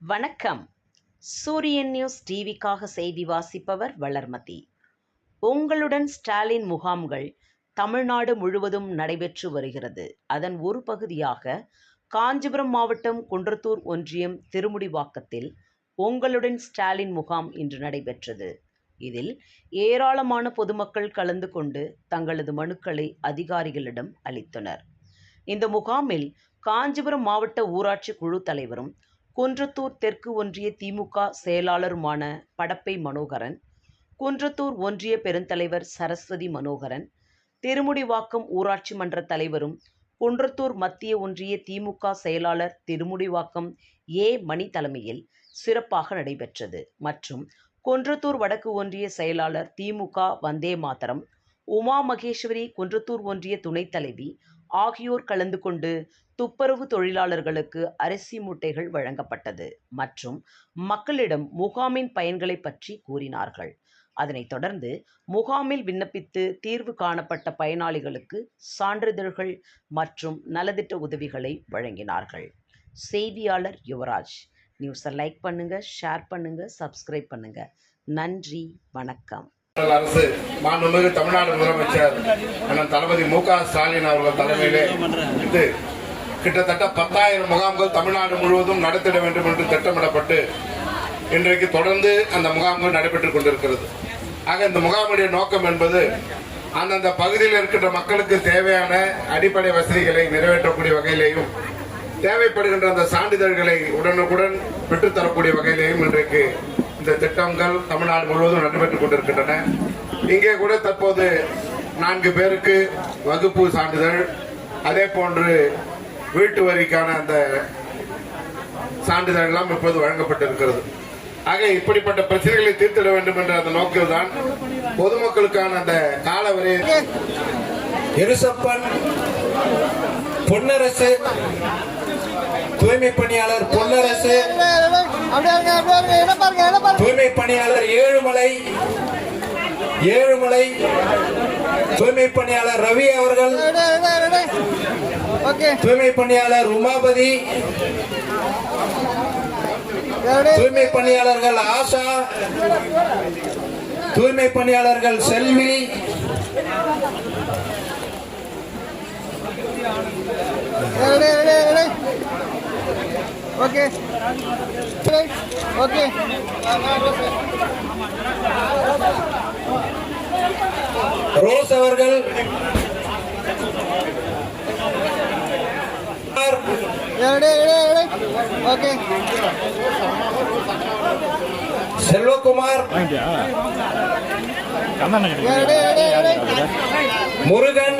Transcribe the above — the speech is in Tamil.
வணக்கம். சூரியன் நியூஸ் டிவிக்காக செய்தி வாசிப்பவர் வளர்மதி. உங்களுடன் ஸ்டாலின் முகாம்கள் தமிழ்நாடு முழுவதும் நடைபெற்று வருகிறது. அதன் ஒரு பகுதியாக காஞ்சிபுரம் மாவட்டம் குன்றத்தூர் ஒன்றியம் திருமுடிவாக்கத்தில் உங்களுடன் ஸ்டாலின் முகாம் இன்று நடைபெற்றது. இதில் ஏராளமான பொதுமக்கள் கலந்து கொண்டு தங்களது மனுக்களை அதிகாரிகளிடம் அளித்தனர். இந்த முகாமில் காஞ்சிபுரம் மாவட்ட ஊராட்சி குழு தலைவரும் குன்றத்தூர் தெற்கு ஒன்றிய திமுக செயலாளருமான படப்பை மனோகரன் குன்றத்தூர் ஒன்றிய பெருந்தலைவர் சரஸ்வதி மனோகரன் திருமுடிவாக்கம் ஊராட்சி மன்ற தலைவரும் குன்றத்தூர் மத்திய ஒன்றிய திமுக செயலாளர் திருமுடிவாக்கம் ஏ. மணி தலைமையில் சிறப்பாக நடைபெற்றது. மற்றும் குன்றத்தூர் வடக்கு ஒன்றிய செயலாளர் திமுக வந்தே மாதரம் உமா மகேஸ்வரி குன்றத்தூர் ஒன்றிய துணைத் தலைவி ஆகியோர் கலந்து கொண்டு துப்புரவு தொழிலாளர்களுக்கு அரிசி மூட்டைகள் வழங்கப்பட்டது மற்றும் மக்களிடம் முகாமின் பயன்களை பற்றி கூறினார்கள். அதனைத் தொடர்ந்து முகாமில் விண்ணப்பித்து தீர்வு காணப்பட்ட பயனாளிகளுக்கு சான்றிதழ்கள் மற்றும் நலத்திட்ட உதவிகளை வழங்கினார்கள். செய்தியாளர் யுவராஜ் நியூஸை லைக் பண்ணுங்கள் ஷேர் பண்ணுங்கள் சப்ஸ்கிரைப் பண்ணுங்கள் நன்றி வணக்கம். அரசு மாண்புமிகு தமிழ்நாடு முதலமைச்சர் அண்ணன் தளபதி மு க ஸ்டாலின் அவர்கள் தலைமையிலே இது கிட்டத்தட்ட பத்தாயிரம் முகாம்கள் தமிழ்நாடு முழுவதும் நடத்திட வேண்டும் என்று திட்டமிடப்பட்டு இன்றைக்கு தொடர்ந்து அந்த முகாம்கள் நடைபெற்றுக் கொண்டிருக்கிறது. ஆக இந்த முகாமுடைய நோக்கம் என்பது அந்தந்த பகுதியில் இருக்கின்ற மக்களுக்கு தேவையான அடிப்படை வசதிகளை நிறைவேற்றக்கூடிய வகையிலேயும் தேவைப்படுகின்ற அந்த சான்றிதழ்களை உடனுக்குடன் பெற்றுத்தரக்கூடிய வகையிலேயும் இன்றைக்கு இந்த திட்டங்கள் தமிழ்நாடு முழுவதும் நடைபெற்றுக் கொண்டிருக்கின்றன. இங்கே கூட தற்போது நான்கு பேருக்கு வகுப்பு சான்றிதழ் அதே போன்று வீட்டு வரிக்கான அந்த சான்றிதழ் எல்லாம் இப்போது வழங்கப்பட்டிருக்கிறது. ஆக இப்படிப்பட்ட பிரச்சனைகளை தீர்த்திட வேண்டும் என்ற அந்த நோக்கில் தான் பொதுமக்களுக்கான அந்த கால வரையை எருசப்பன் பொன்னரசு தூய்மை பணியாளர் பொன்னரசு தூய்மை பணியாளர் ஏழுமலை ஏழுமலை. தூய்மை பணியாளர் ரவி அவர்கள். தூய்மை பணியாளர் உமாபதி. தூய்மை பணியாளர்கள் ஆஷா. தூய்மை பணியாளர்கள் செல்வி. ஓகே. ஓகே ரோஸ் அவர்கள். ஓகே செல்வகுமார். முருகன்